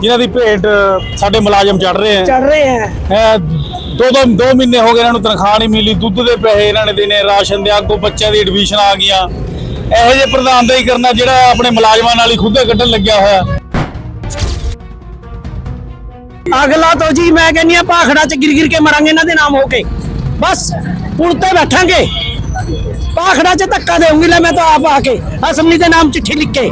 ਜਿਨ੍ਹਾਂ ਦੀ ਭੇਟ ਸਾਡੇ ਮੁਲਾਜ਼ਮ ਚੜ ਰਹੇ ਚੜ ਰਹੇ ਹੈ। ਦੋ ਦੋ ਦੋ ਮਹੀਨੇ ਹੋ ਗਏ ਇਹਨਾਂ ਨੂੰ ਤਨਖਾਹ ਨਹੀਂ ਮਿਲੀ ਦੁੱਧ ਦੇ ਪੈਸੇ ਇਹਨਾਂ ਨੇ ਦੇਣੇ ਰਾਸ਼ਨ ਦੇ ਅੱਗੋਂ ਬੱਚਿਆਂ ਦੀ ਐਡਮਿਸ਼ਨ ਆ ਗਈਆਂ। ਇਹੋ ਜਿਹੇ ਪ੍ਰਧਾਨ ਦਾ ਹੀ ਕਰਨਾ ਜਿਹੜਾ ਆਪਣੇ ਮੁਲਾਜ਼ਮਾਂ ਨਾਲ ਹੀ ਖੁੱਦੇ ਕੱਢਣ ਲੱਗਿਆ ਹੋਇਆ। ਅਗਲਾ ਤੋਂ ਜੀ ਮੈਂ ਕਹਿੰਨੀ ਆ ਭਾਖੜਾ ਚ ਗਿਰ ਗਿਰ ਕੇ ਮਰਾਂਗੇ ਇਹਨਾਂ ਦੇ ਨਾਮ ਹੋ ਕੇ। ਬਸ ਪੁਲ ਤੇ ਬੈਠਾਂਗੇ। ਭਾਖੜਾ ਚ ਧੱਕਾ ਦੇਉਂਗੀ ਲੈ ਮੈਂ ਤਾਂ ਆਪ ਆ ਕੇ ਅਸਮਨੀ ਦੇ ਨਾਮ ਚਿੱਠੀ ਲਿਖ ਕੇ।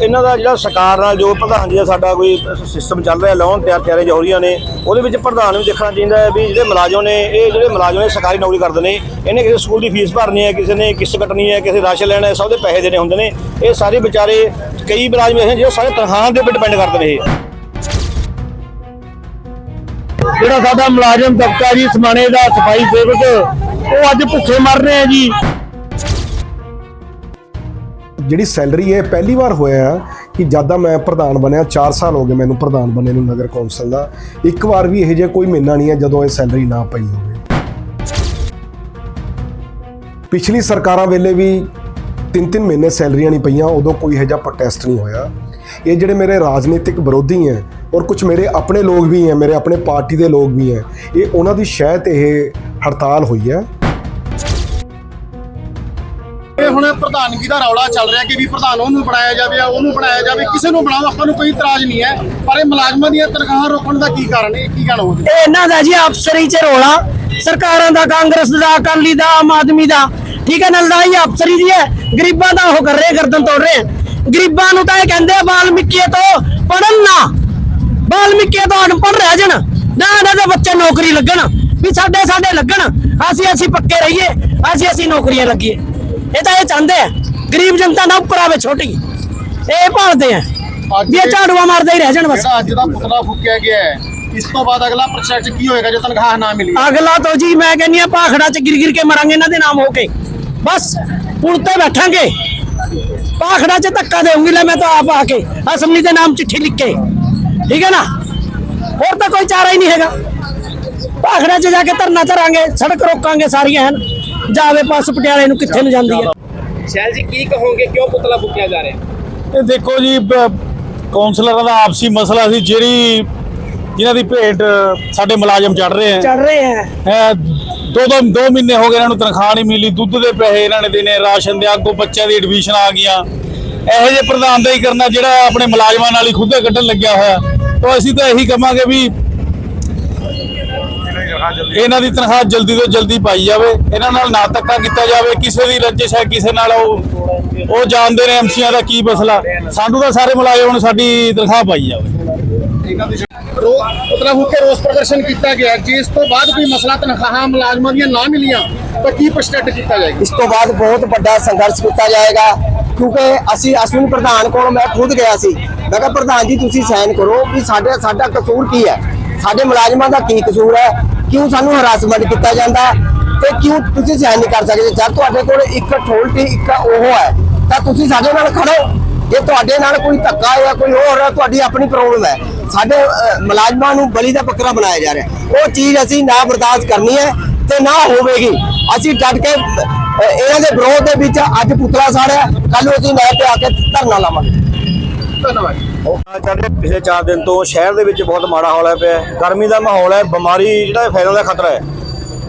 ਇਹਨਾਂ ਦਾ ਜਿਹੜਾ ਸਰਕਾਰ ਨਾਲ ਜੋ ਪ੍ਰਧਾਨ ਜੀ ਦਾ ਸਾਡਾ ਕੋਈ ਸਿਸਟਮ ਚੱਲ ਰਿਹਾ ਲੋਨ ਤਿਆਰ ਤਿਆਰੇ ਹੋ ਰਹੀਆਂ ਨੇ, ਉਹਦੇ ਵਿੱਚ ਪ੍ਰਧਾਨ ਨੂੰ ਦੇਖਣਾ ਚਾਹੀਦਾ ਹੈ ਵੀ ਜਿਹੜੇ ਮੁਲਾਜ਼ਮ ਨੇ, ਇਹ ਜਿਹੜੇ ਮੁਲਾਜ਼ਮ ਨੇ ਸਰਕਾਰੀ ਨੌਕਰੀ ਕਰਦੇ ਨੇ, ਇਹਨੇ ਕਿਸੇ ਸਕੂਲ ਦੀ ਫੀਸ ਭਰਨੀ ਹੈ, ਕਿਸੇ ਨੇ ਕਿਸ਼ਤ ਕੱਟਣੀ ਹੈ, ਕਿਸੇ ਰਾਸ਼ਨ ਲੈਣਾ ਹੈ, ਸਭ ਦੇ ਪੈਸੇ ਦੇਣੇ ਹੁੰਦੇ ਨੇ। ਇਹ ਸਾਰੇ ਵਿਚਾਰੇ, ਕਈ ਮੁਲਾਜ਼ਮ ਐਸੇ ਨੇ ਜਿਹੜੇ ਸਾਰੇ ਤਨਖਾਹਾਂ ਦੇ ਉੱਪਰ ਡਿਪੈਂਡ ਕਰਦੇ ਨੇ ਇਹ। ਜਿਹੜਾ ਸਾਡਾ ਮੁਲਾਜ਼ਮ ਤਬਕਾ ਜੀ, ਸਮਾਣੇ ਦਾ ਸਫ਼ਾਈ ਸੇਵਕ, ਉਹ ਅੱਜ ਭੁੱਖੇ ਮਰ ਰਹੇ ਆ ਜੀ। ਜਿਹੜੀ ਸੈਲਰੀ ਹੈ ਪਹਿਲੀ ਵਾਰ ਹੋਇਆ ਕਿ ਜਦ ਦਾ ਮੈਂ ਪ੍ਰਧਾਨ ਬਣਿਆ 4 ਸਾਲ ਹੋ ਗਏ ਮੈਨੂੰ ਪ੍ਰਧਾਨ ਬਣੇ ਨੂੰ ਨਗਰ ਕੌਂਸਲ ਦਾ। ਇੱਕ ਵਾਰ ਵੀ ਇਹ ਜਿਹਾ ਕੋਈ ਮਹੀਨਾ ਨਹੀਂ ਹੈ ਜਦੋਂ ਇਹ ਸੈਲਰੀ ਨਾ ਪਈ ਹੋਵੇ। ਪਿਛਲੀ ਸਰਕਾਰਾਂ ਵੇਲੇ ਵੀ ਤਿੰਨ ਤਿੰਨ ਮਹੀਨੇ ਸੈਲਰੀਆਂ ਨਹੀਂ ਪਈਆਂ, ਉਦੋਂ ਕੋਈ ਇਹੋ ਜਿਹਾ ਪ੍ਰੋਟੈਸਟ ਨਹੀਂ ਹੋਇਆ। ਇਹ ਜਿਹੜੇ ਮੇਰੇ ਰਾਜਨੀਤਿਕ ਵਿਰੋਧੀ ਹੈ ਔਰ ਕੁਝ ਮੇਰੇ ਆਪਣੇ ਲੋਕ ਵੀ ਹੈ, ਮੇਰੇ ਆਪਣੇ ਪਾਰਟੀ ਦੇ ਲੋਕ ਵੀ ਹੈ, ਇਹ ਉਹਨਾਂ ਦੀ ਸ਼ਾਇਦ ਇਹ ਹੜਤਾਲ ਹੋਈ ਹੈ। ਪ੍ਰਧਾਨਗੀ ਦਾ ਰੌਲਾ ਚੱਲ ਰਿਹਾ ਕਿ ਵੀ ਪ੍ਰਧਾਨ ਉਹਨੂੰ ਬਣਾਇਆ ਜਾਵੇ ਜਾਂ ਉਹਨੂੰ ਬਣਾਇਆ ਜਾਵੇ, ਕਿਸੇ ਨੂੰ ਬਣਾਓ, ਆਪਾਂ ਨੂੰ ਕੋਈ ਇਤਰਾਜ਼ ਨਹੀਂ ਹੈ। ਪਰ ਇਹ ਮੁਲਾਜ਼ਮਾਂ ਦੀਆਂ ਤਨਖਾਹਾਂ ਰੋਕਣ ਦਾ ਕੀ ਕਾਰਨ ਹੈ? ਕੀ ਕਹਿਣਾ ਹੋਵੇ ਇਹ ਇਹਨਾਂ ਦਾ ਜੀ ਅਫਸਰੀ ਚ ਰੋਲਾ। ਸਰਕਾਰਾਂ ਦਾ, ਕਾਂਗਰਸ ਦਾ, ਅਕਾਲੀ ਦਾ, ਆਮ ਆਦਮੀ ਦਾ। ਠੀਕ ਹੈ ਨਾ ਲੜਾਈ ਅਫਸਰੀ ਦੀ ਹੈ। ਗਰੀਬਾਂ ਦਾ ਉਹ ਕਰ ਰਹੇ, ਗਰਦਨ ਤੋੜ ਰਹੇ ਗਰੀਬਾਂ ਨੂੰ ਤਾਂ ਇਹ ਕਹਿੰਦੇ ਆ ਬਾਲਮੀਕੀ ਤੋਂ ਪੜਨ ਨਾ। ਬਾਲਮੀਕੀ ਤੋਂ ਅਨਪੜ੍ਹ ਰਹਿ ਜਾਣ। ਨਾ ਇਹਨਾਂ ਦੇ ਬੱਚੇ ਨੌਕਰੀ ਲੱਗਣ। ਵੀ ਸਾਡੇ ਸਾਡੇ ਲੱਗਣ। ਅਸੀਂ ਅਸੀਂ ਪੱਕੇ ਰਹੀਏ। ਅਸੀਂ ਅਸੀਂ ਨੌਕਰੀਆਂ ਲੱਗੀਏ। ਇਹ ਤਾਂ ਇਹ ਚਾਹੁੰਦੇ ਆ। ਗਰੀਬ ਜਨਤਾ ਨਾ ਉੱਪਰ ਆਵੇ ਛੋਟੀ। ਇਹ ਭਾਲਦੇ ਆ। ਵੀ ਇਹ ਝਾੜੂਆਂ ਮਾਰਦੇ ਹੀ ਰਹਿ ਜਾਣ ਬਸ। ਜਿਹੜਾ ਅੱਜ ਦਾ ਪੁਤਲਾ ਫੂਕਿਆ ਗਿਆ ਹੈ ਇਸ ਤੋਂ ਬਾਅਦ ਅਗਲਾ ਪ੍ਰੋਜੈਕਟ ਕੀ ਹੋਏਗਾ ਜੇ ਤਨਖਾਹ ਨਾ ਮਿਲੀ? ਅਗਲਾ ਤੋਂ ਜੀ ਮੈਂ ਕਹਿੰਨੀ ਆ ਭਾਖੜਾ ਚ ਗਿਰ ਗਿਰ ਕੇ ਮਰਾਂਗੇ ਇਹਨਾਂ ਦੇ ਨਾਮ ਹੋ ਕੇ। ਬਸ ਪੁਲ ਤੇ ਬੈਠਾਂਗੇ। ਭਾਖੜਾ ਚ ਧੱਕਾ ਦੇਉਂਗੀ ਲੈ ਮੈਂ ਤਾਂ ਆਪ ਆ ਕੇ ਅਸਮਨੀ ਦੇ ਨਾਮ ਚਿੱਠੀ ਲਿਖ ਕੇ। ਠੀਕ ਹੈ ਨਾ? ਹੋਰ ਤਾਂ ਕੋਈ ਚਾਰਾ ਹੀ ਨਹੀਂ ਹੈਗਾ। ਭਾਖੜਾ ਚ ਜਾ ਕੇ ਧਰਨਾ ਧਰਾਂਗੇ ਸੜਕ ਰੋਕਾਂਗੇ ਸਾਰੀਆਂ ਹਨ ਜਾਵੇ ਪਾਸ ਪਟਿਆਲੇ ਨੂੰ ਕਿੱਥੇ ਨੂੰ ਜਾਂਦੀ ਹੈ। ਸ਼ੈਲ ਜੀ ਕੀ ਕਹੋਗੇ? ਕਿਉਂ ਪੁਤਲਾ ਫੂਕਿਆ ਜਾ ਰਿਹਾ? ਇਹ ਦੇਖੋ ਜੀ ਕੌਂਸਲਰਾਂ ਦਾ ਆਪਸੀ ਮਸਲਾ ਸੀ ਜਿਹੜੀ ਜਿਨ੍ਹਾਂ ਦੀ ਭੇਟ ਸਾਡੇ ਮੁਲਾਜ਼ਮ ਚੜ ਰਹੇ ਆ ਚੜ ਰਹੇ ਹੈ। ਦੋ ਦੋ ਦੋ ਮਹੀਨੇ ਹੋ ਗਏ ਇਹਨਾਂ ਨੂੰ ਤਨਖਾਹ ਨਹੀਂ ਮਿਲੀ ਦੁੱਧ ਦੇ ਪੈਸੇ ਇਹਨਾਂ ਨੇ ਦੇਣੇ ਰਾਸ਼ਨ ਦੇ ਅੱਗੋਂ ਬੱਚਿਆਂ ਦੀ ਐਡਮਿਸ਼ਨ ਆ ਗਈਆਂ। ਇਹੋ ਜਿਹੇ ਪ੍ਰਧਾਨ ਦਾ ਹੀ ਕਰਨਾ ਜਿਹੜਾ ਆਪਣੇ ਮੁਲਾਜ਼ਮਾਂ ਨਾਲ ਹੀ ਖੁੱਦੇ ਕੱਢਣ ਲੱਗਿਆ ਹੋਇਆ। ਤਾਂ ਅਸੀਂ ਤਾਂ ਇਹੀ ਕਹਾਂਗੇ ਵੀ ਇਹਨਾਂ ਦੀ ਤਨਖਾਹ ਜਲਦੀ ਤੋਂ ਜਲਦੀ ਪਾਈ ਜਾਵੇ। ਇਹਨਾਂ ਨਾਲ ਨਾ ਧੱਕਾ ਕੀਤਾ ਜਾਵੇ। ਕਿਸੇ ਦੀ ਰੰਜਿਸ਼ ਹੈ ਕਿਸੇ ਨਾਲ ਉਹ ਉਹ ਜਾਣਦੇ ਨੇ ਐਮਸੀਆਂ ਦਾ ਕੀ ਮਸਲਾ। ਸਾਨੂੰ ਤਾਂ ਸਾਰੇ ਮੁਲਾਜ਼ਮਾਂ ਨੂੰ ਸਾਡੀ ਤਨਖਾਹ ਪਾਈ ਜਾਵੇ। ਰੋ ਪੁਤਲਾ ਫੂਕ ਕੇ ਰੋਸ ਪ੍ਰਦਰਸ਼ਨ ਕੀਤਾ ਗਿਆ। ਜੇ ਇਸ ਤੋਂ ਬਾਅਦ ਕੋਈ ਮਸਲਾ ਤਨਖਾਹਾਂ ਮੁਲਾਜ਼ਮਾਂ ਦੀਆਂ ਨਾ ਮਿਲੀਆਂ ਤਾਂ ਕੀ ਪ੍ਰੋਜੈਕਟ ਕੀਤਾ ਜਾਏਗਾ? ਇਸ ਤੋਂ ਬਾਅਦ ਬਹੁਤ ਵੱਡਾ ਸੰਘਰਸ਼ ਕੀਤਾ ਜਾਏਗਾ। ਕਿਉਂਕਿ ਅਸੀਂ ਅਸ਼ਵਿਨ ਪ੍ਰਧਾਨ ਕੋਲ ਮੈਂ ਖੁਦ ਗਿਆ ਸੀ। ਮੈਂ ਕਿਹਾ ਪ੍ਰਧਾਨ ਜੀ ਤੁਸੀਂ ਸਾਈਨ ਕਰੋ ਵੀ ਸਾਡੇ ਸਾਡਾ ਕਸੂਰ ਕੀ ਹੈ? ਸਾਡੇ ਮੁਲਾਜ਼ਮਾਂ ਦਾ ਕੀ ਕਸੂਰ ਹੈ? ਕਿਉਂ ਸਾਨੂੰ ਹਰਾਸਮੈਂਟ ਕੀਤਾ ਜਾਂਦਾ? ਤੇ ਕਿਉਂ ਤੁਸੀਂ ਸਹਿਣ ਨਹੀਂ ਕਰ ਸਕਦੇ? ਜਦ ਤੁਹਾਡੇ ਕੋਲ ਇੱਕ ਅਥਾਰਟੀ ਇੱਕ ਉਹ ਹੈ, ਤਾਂ ਤੁਸੀਂ ਸਾਡੇ ਨਾਲ ਖੜੋ। ਜੇ ਤੁਹਾਡੇ ਨਾਲ ਕੋਈ ਧੱਕਾ ਜਾਂ ਕੋਈ ਹੋਰ ਤੁਹਾਡੀ ਆਪਣੀ ਪ੍ਰੋਬਲਮ ਹੈ। ਸਾਡੇ ਮੁਲਾਜ਼ਮਾਂ ਨੂੰ ਬਲੀ ਦਾ ਬੱਕਰਾ ਬਣਾਇਆ ਜਾ ਰਿਹਾ ਉਹ ਚੀਜ਼ ਅਸੀਂ ਨਾ ਬਰਦਾਸ਼ਤ ਕਰਨੀ ਹੈ ਤੇ ਨਾ ਹੋਵੇਗੀ। ਅਸੀਂ ਡਟ ਕੇ ਇਹਨਾਂ ਦੇ ਵਿਰੋਧ ਦੇ ਵਿੱਚ ਅੱਜ ਪੁਤਲਾ ਸਾੜਿਆ। ਕੱਲ ਨੂੰ ਅਸੀਂ ਨਹਿਰ ਤੇ ਆ ਕੇ ਧਰਨਾ ਲਾਵਾਂਗੇ। ਧੰਨਵਾਦ ਸਾਡੇ ਪਿਛਲੇ 4 ਦਿਨ ਤੋਂ ਸ਼ਹਿਰ ਦੇ ਵਿੱਚ ਬਹੁਤ ਮਾੜਾ ਹਾਲ ਹੈ ਪਿਆ ਗਰਮੀ ਦਾ ਮਾਹੌਲ ਹੈ, ਬਿਮਾਰੀ ਜਿਹੜਾ ਫੈਲਣ ਦਾ ਖਤਰਾ ਹੈ।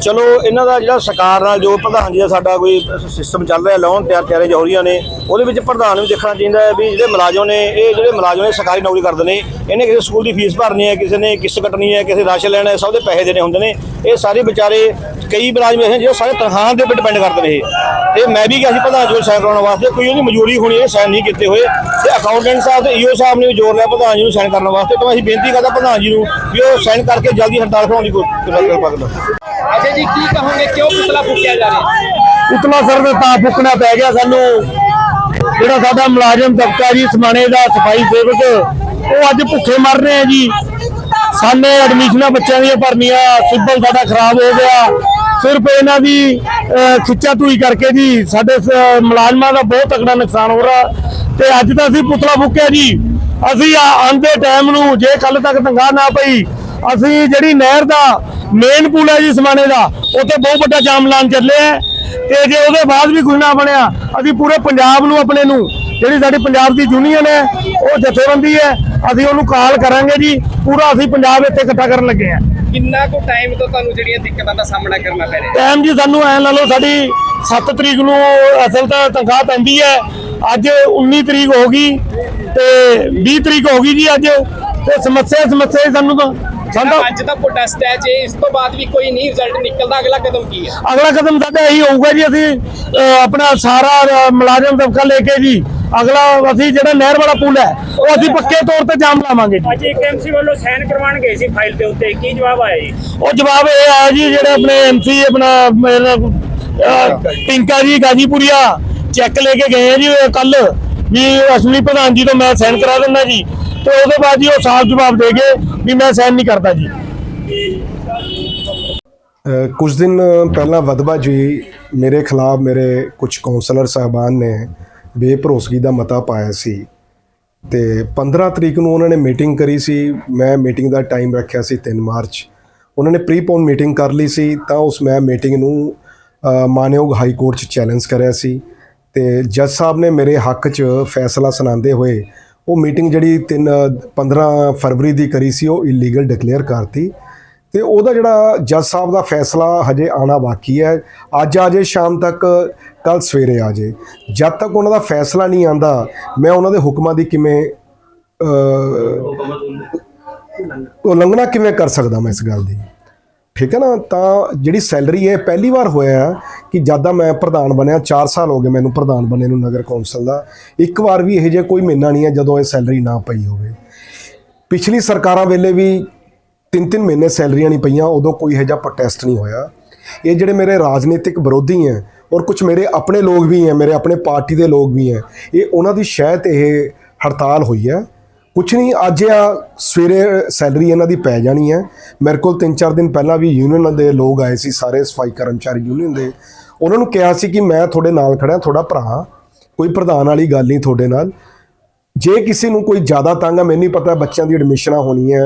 ਚਲੋ, ਇਹਨਾਂ ਦਾ ਜਿਹੜਾ ਸਰਕਾਰ ਨਾਲ, ਜੋ ਪ੍ਰਧਾਨ ਜੀ ਦਾ ਸਾਡਾ ਕੋਈ ਸਿਸਟਮ ਚੱਲ ਰਿਹਾ ਲੋਨ ਤਿਆਰ ਤਿਆਰੇ ਹੋ ਰਹੀਆਂ ਨੇ, ਉਹਦੇ ਵਿੱਚ ਪ੍ਰਧਾਨ ਵੀ ਦੇਖਣਾ ਚਾਹੀਦਾ ਹੈ ਵੀ ਜਿਹੜੇ ਮੁਲਾਜ਼ਮ ਨੇ, ਇਹ ਜਿਹੜੇ ਮੁਲਾਜ਼ਮ ਨੇ, ਸਰਕਾਰੀ ਨੌਕਰੀ ਕਰਦੇ ਨੇ, ਇਹਨੇ ਕਿਸੇ ਸਕੂਲ ਦੀ ਫੀਸ ਭਰਨੀ ਹੈ, ਕਿਸੇ ਨੇ ਕਿਸ਼ਤ ਕੱਟਣੀ ਹੈ, ਕਿਸੇ ਰਾਸ਼ਨ ਲੈਣਾ ਹੈ, ਸਭ ਦੇ ਪੈਸੇ ਦੇਣੇ ਹੁੰਦੇ ਨੇ। ਇਹ ਸਾਰੇ ਵਿਚਾਰੇ, ਕਈ ਮੁਲਾਜ਼ਮ ਇਹ ਜਿਹੜੇ ਸਾਰੇ ਤਨਖਾਹ ਦੇ ਉੱਪਰ ਡਿਪੈਂਡ ਕਰਦੇ ਨੇ ਇਹ। ਤੇ ਮੈਂ ਵੀ ਗਿਆ ਸੀ, ਪ੍ਰਧਾਨ ਜੀ ਨੂੰ ਸਾਈਨ ਕਰਾਉਣ ਵਾਸਤੇ, ਕੋਈ ਉਹਦੀ ਮਜ਼ਦੂਰੀ ਹੋਣੀ ਇਹ ਸਾਈਨ ਨਹੀਂ ਕੀਤੇ ਹੋਏ। ਤੇ ਅਕਾਊਂਟੈਂਟ ਸਾਹਿਬ ਤੇ ਈਓ ਸਾਹਿਬ ਨੇ ਵੀ ਜ਼ੋਰ ਲਿਆ ਪ੍ਰਧਾਨ ਜੀ ਨੂੰ ਸਾਈਨ ਕਰਨ ਵਾਸਤੇ। ਤਾਂ ਅਸੀਂ ਬੇਨਤੀ ਕਰਦਾ ਪ੍ਰਧਾਨ ਜੀ ਨੂੰ ਵੀ ਉਹ ਸਾਈਨ ਕਰਕੇ ਜਲਦੀ ਹੜਤਾਲ ਖੜਾਉਣ ਦੀ ਕੋਸ਼ਿਸ਼ ਕਰੋ ਅਜੇ ਜੀ, ਕੀ ਕਹੋਗੇ? ਕਿਉਂ ਪੁਤਲਾ ਫੂਕਿਆ ਜਾ ਰਿਹਾ? ਉਤਲਾ ਸਰ ਦੇ ਤਾਂ ਫੁੱਕਣਾ ਪੈ ਗਿਆ ਸਾਨੂੰ। ਜਿਹੜਾ ਸਾਡਾ ਮੁਲਾਜ਼ਮ ਦਬਕਾ ਜੀ, ਸਮਾਣੇ ਦਾ ਸਫ਼ਾਈ ਸੇਵਕ, ਉਹ ਅੱਜ ਭੁੱਖੇ ਮਰ ਰਹੇ ਆ ਜੀ। ਸਾਨੇ ਐਡਮਿਸ਼ਨਾਂ ਬੱਚਿਆਂ ਦੀਆਂ ਭਰਨੀਆਂ, ਸਿੱਬਲ ਸਾਡਾ ਖਰਾਬ ਹੋ ਗਿਆ। ਸਿਰਫ ਇਹਨਾਂ ਦੀ ਖਿੱਚਾ ਧੂਈ ਕਰਕੇ ਜੀ, ਸਾਡੇ ਮੁਲਾਜ਼ਮਾਂ ਦਾ ਬਹੁਤ ਤਕੜਾ ਨੁਕਸਾਨ ਹੋ ਰਿਹਾ। ਤੇ ਅੱਜ ਤਾਂ ਅਸੀਂ ਪੁਤਲਾ ਫੂਕਿਆ ਜੀ। ਅਸੀਂ ਆਂਦੇ ਟਾਈਮ ਨੂੰ ਜੇ ਕੱਲ ਤੱਕ ਤੰਗਾ ਨਾ ਪਈ, ਅਸੀਂ ਜਿਹੜੀ ਨਹਿਰ ਦਾ ਮੇਨ ਪੁਲ ਹੈ ਜੀ ਸਮਾਣੇ ਦਾ। ਉੱਥੇ ਬਹੁਤ ਵੱਡਾ ਜਾਮ ਲਾਉਣ ਚੱਲੇ ਆ ਤੇ ਜੇ ਉਹਦੇ ਬਾਅਦ ਵੀ ਕੁਝ ਨਾ ਬਣਿਆ ਅਸੀਂ ਪੂਰੇ ਪੰਜਾਬ ਨੂੰ ਆਪਣੇ ਨੂੰ ਜਿਹੜੀ ਸਾਡੀ ਪੰਜਾਬ ਦੀ ਯੂਨੀਅਨ ਹੈ ਉਹ ਜਥੇਬੰਦੀ ਹੈ ਅਸੀਂ ਉਹਨੂੰ ਕਾਲ ਕਰਾਂਗੇ ਜੀ। ਪੂਰਾ ਅਸੀਂ ਪੰਜਾਬ ਇੱਥੇ ਇਕੱਠਾ ਕਰਨ ਲੱਗੇ ਆ ਕਿੰਨਾ ਕੁ ਟਾਈਮ ਤੋਂ ਤੁਹਾਨੂੰ ਜਿਹੜੀਆਂ ਦਿੱਕਤਾਂ ਦਾ ਸਾਹਮਣਾ ਕਰਨਾ ਪੈ ਰਿਹਾ? ਟਾਈਮ ਜੀ ਸਾਨੂੰ ਐ ਲਾ ਲਓ ਸਾਡੀ 7 ਤਰੀਕ ਨੂੰ ਅਸਲ ਤਾਂ ਤਨਖਾਹ ਪੈਂਦੀ ਹੈ। ਅੱਜ 19 ਤਰੀਕ ਹੋ ਗਈ ਤੇ 20 ਤਰੀਕ ਹੋ ਗਈ ਜੀ ਅੱਜ। ਤੇ ਸਮੱਸਿਆ ਸਮੱਸਿਆ ਸਾਨੂੰ ਤਾਂ ਸਾਡਾ ਅੱਜ ਦਾ ਪ੍ਰੋਟੈਸਟ ਹੈ ਜੇ ਇਸ ਤੋਂ ਬਾਅਦ ਵੀ ਕੋਈ ਨਹੀਂ ਰਿਜ਼ਲਟ ਨਿਕਲਦਾ ਅਗਲਾ ਕਦਮ ਕੀ ਹੈ? ਅਗਲਾ ਕਦਮ ਸਾਡਾ ਇਹੀ ਹੋਊਗਾ ਜੀ ਅਸੀਂ ਆਪਣਾ ਸਾਰਾ ਮੁਲਾਜ਼ਮ ਦਬਕਾ ਲੈ ਕੇ ਜੀ ਅਗਲਾ ਅਸੀਂ ਜਿਹੜਾ ਨਹਿਰ ਵਾਲਾ ਪੁਲ ਹੈ ਉਹ ਅਸੀਂ ਪੱਕੇ ਤੌਰ ਤੇ ਜਾਮ ਲਾਵਾਂਗੇ ਜੀ। ਅੱਜ ਇੱਕ ਐਮਸੀ ਵੱਲੋਂ ਸਾਈਨ ਕਰਵਾਉਣ ਗਏ ਸੀ ਫਾਈਲ ਦੇ ਉੱਤੇ ਕੀ ਜਵਾਬ ਆਇਆ ਜੀ? ਉਹ ਜਵਾਬ ਇਹ ਆਇਆ ਜੀ ਜਿਹੜੇ ਆਪਣੇ ਐਮਸੀ ਆਪਣਾ ਮੇਰਾ, ਟਿੰਕਾ ਜੀ ਗਾਜੀਪੁਰੀਆ ਚੈੱਕ ਲੈ ਕੇ ਗਏ ਜੀ ਕੱਲ ਵੀ ਅਸਲੀ ਪ੍ਰਧਾਨ ਜੀ ਤੋਂ ਮੈਂ ਸਾਈਨ ਕਰਾ ਦਿੰਦਾ ਜੀ। ਤੇ ਉਹਦੇ ਬਾਅਦ ਜੀ ਉਹ ਸਾਫ਼ ਜਵਾਬ ਦੇ ਗਏ ਵੀ ਮੈਂ ਸਾਈਨ ਨਹੀਂ ਕਰਦਾ ਜੀ। ਕੁਝ ਦਿਨ ਪਹਿਲਾਂ ਵਦਵਾ ਜੀ ਮੇਰੇ ਖਿਲਾਫ ਮੇਰੇ ਕੁਝ ਕਾਉਂਸਲਰ ਸਾਹਿਬਾਨ ਨੇ ਬੇਭਰੋਸਗੀ ਦਾ ਮਤਾ ਪਾਇਆ ਸੀ ਤੇ 15 ਤਰੀਕ ਨੂੰ ਉਹਨਾਂ ਨੇ ਮੀਟਿੰਗ ਕਰੀ ਸੀ। ਮੈਂ ਮੀਟਿੰਗ ਦਾ ਟਾਈਮ ਰੱਖਿਆ ਸੀ 3 ਮਾਰਚ। ਉਹਨਾਂ ਨੇ ਪ੍ਰੀਪੋਨ ਮੀਟਿੰਗ ਕਰ ਲਈ ਸੀ ਤਾਂ ਉਸ ਮੈਂ ਮੀਟਿੰਗ ਨੂੰ ਮਾਨਯੋਗ ਹਾਈ ਕੋਰਟ 'ਚ ਚੈਲੰਜ ਕਰਿਆ ਸੀ ਤੇ ਜੱਜ ਸਾਹਿਬ ਨੇ ਮੇਰੇ ਹੱਕ 'ਚ ਫੈਸਲਾ ਸੁਣਾਉਂਦੇ ਹੋਏ ਉਹ ਮੀਟਿੰਗ ਜਿਹੜੀ 3 15 ਫਰਵਰੀ ਦੀ ਕਰੀ ਸੀ, ਉਹ ਇਲੀਗਲ ਡਿਕਲੇਅਰ ਕਰਤੀ। ਤੇ ਉਹਦਾ ਜਿਹੜਾ ਜੱਜ ਸਾਹਿਬ ਦਾ ਫੈਸਲਾ ਹਜੇ ਆਣਾ ਬਾਕੀ ਹੈ। ਅੱਜ ਆ ਜੇ ਸ਼ਾਮ ਤੱਕ ਕੱਲ ਸਵੇਰੇ ਆ ਜੇ ਜਦ ਤੱਕ ਉਹਨਾਂ ਦਾ ਫੈਸਲਾ ਨਹੀਂ ਆਂਦਾ ਮੈਂ ਉਹਨਾਂ ਦੇ ਹੁਕਮਾਂ ਦੀ ਕਿਵੇਂ ਉਲੰਘਣਾ ਕਿਵੇਂ ਕਰ ਸਕਦਾ ਮੈਂ ਇਸ ਗੱਲ ਦੀ? ਠੀਕ ਹੈ ਨਾ? ਤਾਂ ਜਿਹੜੀ ਸੈਲਰੀ ਹੈ, ਪਹਿਲੀ ਵਾਰ ਹੋਇਆ ਕਿ ਜਦ ਮੈਂ ਪ੍ਰਧਾਨ ਬਣਿਆ 4 ਸਾਲ ਹੋ ਗਏ ਮੈਨੂੰ ਪ੍ਰਧਾਨ ਬਣੇ ਨੂੰ ਨਗਰ ਕੌਂਸਲ ਦਾ। ਇੱਕ ਵਾਰ ਵੀ ਇਹੋ ਜਿਹਾ ਕੋਈ ਮਹੀਨਾ ਨਹੀਂ ਹੈ ਜਦੋਂ ਇਹ ਸੈਲਰੀ ਨਾ ਪਈ ਹੋਵੇ। ਪਿਛਲੀ ਸਰਕਾਰਾਂ ਵੇਲੇ ਵੀ ਤਿੰਨ ਤਿੰਨ ਮਹੀਨੇ ਸੈਲਰੀਆਂ ਨਹੀਂ ਪਈਆਂ, ਉਦੋਂ ਕੋਈ ਇਹੋ ਜਿਹਾ ਪ੍ਰੋਟੈਸਟ ਨਹੀਂ ਹੋਇਆ। ਇਹ ਜਿਹੜੇ ਮੇਰੇ ਰਾਜਨੀਤਿਕ ਵਿਰੋਧੀ ਹੈ ਔਰ ਕੁਝ ਮੇਰੇ ਆਪਣੇ ਲੋਕ ਵੀ ਹੈ, ਮੇਰੇ ਆਪਣੇ ਪਾਰਟੀ ਦੇ ਲੋਕ ਵੀ ਹੈ, ਇਹ ਉਹਨਾਂ ਦੀ ਸ਼ਾਇਦ ਇਹ ਹੜਤਾਲ ਹੋਈ ਹੈ। ਕੁਛ ਨਹੀਂ, ਅੱਜ ਆ ਸਵੇਰੇ ਸੈਲਰੀ ਇਹਨਾਂ ਦੀ ਪੈ ਜਾਣੀ ਹੈ। ਮੇਰੇ ਕੋਲ 3-4 ਦਿਨ ਪਹਿਲਾਂ ਵੀ ਯੂਨੀਅਨ ਦੇ ਲੋਕ ਆਏ ਸੀ, ਸਾਰੇ ਸਫ਼ਾਈ ਕਰਮਚਾਰੀ ਯੂਨੀਅਨ ਦੇ। ਉਹਨਾਂ ਨੂੰ ਕਿਹਾ ਸੀ ਕਿ ਮੈਂ ਤੁਹਾਡੇ ਨਾਲ ਖੜਾ ਤੁਹਾਡਾ ਭਰਾ, ਕੋਈ ਪ੍ਰਧਾਨ ਵਾਲੀ ਗੱਲ ਨਹੀਂ ਤੁਹਾਡੇ ਨਾਲ। ਜੇ ਕਿਸੇ ਨੂੰ ਕੋਈ ਜ਼ਿਆਦਾ ਤੰਗ ਹੈ ਮੈਨੂੰ ਨਹੀਂ ਪਤਾ ਬੱਚਿਆਂ ਦੀ ਐਡਮਿਸ਼ਨਾਂ ਹੋਣੀ ਹੈ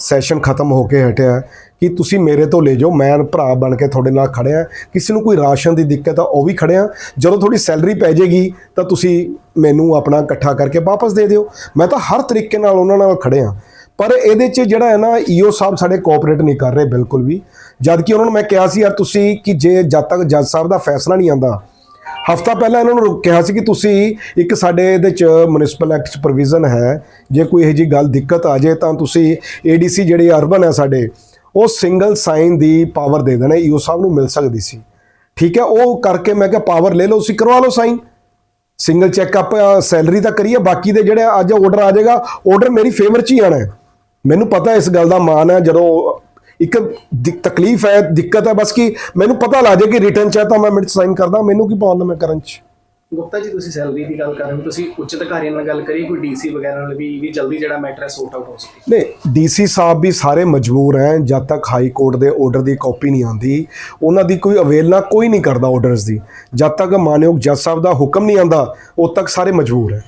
ਸੈਸ਼ਨ ਖਤਮ ਹੋ ਕੇ ਹਟਿਆ। ਕਿ ਤੁਸੀਂ ਮੇਰੇ ਤੋਂ ਲੈ ਜਾਓ, ਮੈਂ ਭਰਾ ਬਣ ਕੇ ਤੁਹਾਡੇ ਨਾਲ ਖੜਿਆ ਕਿਸੇ ਨੂੰ ਕੋਈ ਰਾਸ਼ਨ ਦੀ ਦਿੱਕਤ ਆ, ਉਹ ਵੀ ਖੜਿਆ ਜਦੋਂ ਤੁਹਾਡੀ ਸੈਲਰੀ ਪੈ ਜਾਏਗੀ, ਤਾਂ ਤੁਸੀਂ ਮੈਨੂੰ ਆਪਣਾ ਇਕੱਠਾ ਕਰਕੇ ਵਾਪਸ ਦੇ ਦਿਓ। ਮੈਂ ਤਾਂ ਹਰ ਤਰੀਕੇ ਨਾਲ ਉਹਨਾਂ ਨਾਲ ਖੜਿਆ ਪਰ ਇਹਦੇ 'ਚ ਜਿਹੜਾ ਹੈ ਨਾ, ਈਓ ਸਾਹਿਬ ਸਾਡੇ ਕੋਆਪਰੇਟ ਨਹੀਂ ਕਰ ਰਹੇ ਬਿਲਕੁਲ ਵੀ। ਜਦ ਕਿ ਉਹਨਾਂ ਨੂੰ ਮੈਂ ਕਿਹਾ ਸੀ, ਯਾਰ ਤੁਸੀਂ ਕਿ ਜੇ ਜਦ ਤੱਕ ਜੱਜ ਸਾਹਿਬ ਦਾ ਫੈਸਲਾ ਨਹੀਂ ਆਂਦਾ ਹਫਤਾ ਪਹਿਲਾਂ ਇਹਨਾਂ ਨੂੰ ਕਿਹਾ ਸੀ ਕਿ ਤੁਸੀਂ ਇੱਕ ਸਾਡੇ ਇਹਦੇ ਚ ਮਿਊਨਿਸਪਲ ਐਕਟ ਚ ਪ੍ਰੋਵੀਜ਼ਨ ਹੈ। ਜੇ ਕੋਈ ਇਹੋ ਜੀ ਗੱਲ ਦਿੱਕਤ ਆ ਜਾਏ, ਤਾਂ ਤੁਸੀਂ ਏਡੀਸੀ ਜਿਹੜੇ ਅਰਬਨ ਹੈ ਸਾਡੇ ਉਹ ਸਿੰਗਲ ਸਾਈਨ ਦੀ ਪਾਵਰ ਦੇ ਦੇਣਾ, ਈਓ ਸਾਹਿਬ ਨੂੰ ਮਿਲ ਸਕਦੀ ਸੀ। ਠੀਕ ਹੈ, ਉਹ ਕਰਕੇ ਮੈਂ ਕਿਹਾ ਪਾਵਰ ਲੈ ਲਓ, ਤੁਸੀਂ ਕਰਵਾ ਲਓ ਸਾਈਨ ਸਿੰਗਲ ਚੈੱਕਅਪ ਸੈਲਰੀ ਤਾਂ ਕਰੀਏ, ਬਾਕੀ ਦੇ ਜਿਹੜੇ ਅੱਜ ਆਰਡਰ ਆ ਜਾਏਗਾ ਆਰਡਰ ਮੇਰੀ ਫੇਵਰ ਚ ਹੀ ਆਣਾ ਹੈ। ਮੈਨੂੰ ਪਤਾ ਇਸ ਗੱਲ ਦਾ ਮਾਣ ਹੈ, ਜਦੋਂ ਇੱਕ ਤਕਲੀਫ ਹੈ, ਦਿੱਕਤ ਹੈ, ਬਸ ਕਿ ਮੈਨੂੰ ਪਤਾ ਲੱਗ ਜਾਏ ਕਿ ਰਿਟਰਨ ਚ ਹੈ ਤਾਂ ਮੈਂ ਮਿੰਟ ਸਾਈਨ ਕਰਦਾ, ਮੈਨੂੰ ਕੀ ਪ੍ਰੋਬਲਮ ਹੈ ਕਰਨ ਚ। ਗੁਪਤਾ ਜੀ, ਤੁਸੀਂ ਸੈਲਰੀ ਦੀ ਗੱਲ ਕਰ ਰਹੇ ਹੋ, ਤੁਸੀਂ ਉੱਚ ਅਧਿਕਾਰੀਆਂ ਨਾਲ ਗੱਲ ਕਰੀ, ਕੋਈ ਡੀਸੀ ਵਗੈਰਾ ਨਾਲ ਵੀ ਵੀ ਜਲਦੀ ਜਿਹੜਾ ਮੈਟਰ ਹੈ ਸੋਰਟ ਆਊਟ ਹੋ ਸਕੇ? ਨਹੀਂ, ਡੀਸੀ ਸਾਹਿਬ ਵੀ ਸਾਰੇ ਮਜਬੂਰ ਹੈ, ਜਦ ਤੱਕ ਹਾਈ ਕੋਰਟ ਦੇ ਆਰਡਰ ਦੀ ਕਾਪੀ ਨਹੀਂ ਆਉਂਦੀ, ਉਹਨਾਂ ਦੀ ਕੋਈ ਅਵੇਲਨਾ ਕੋਈ ਨਹੀਂ ਕਰਦਾ ਆਰਡਰਸ ਦੀ। ਜਦ ਤੱਕ ਮਾਨਯੋਗ ਜੱਜ ਸਾਹਿਬ ਦਾ ਹੁਕਮ ਨਹੀਂ ਆਉਂਦਾ, ਉਦ ਤੱਕ ਸਾਰੇ ਮਜਬੂਰ ਹੈ।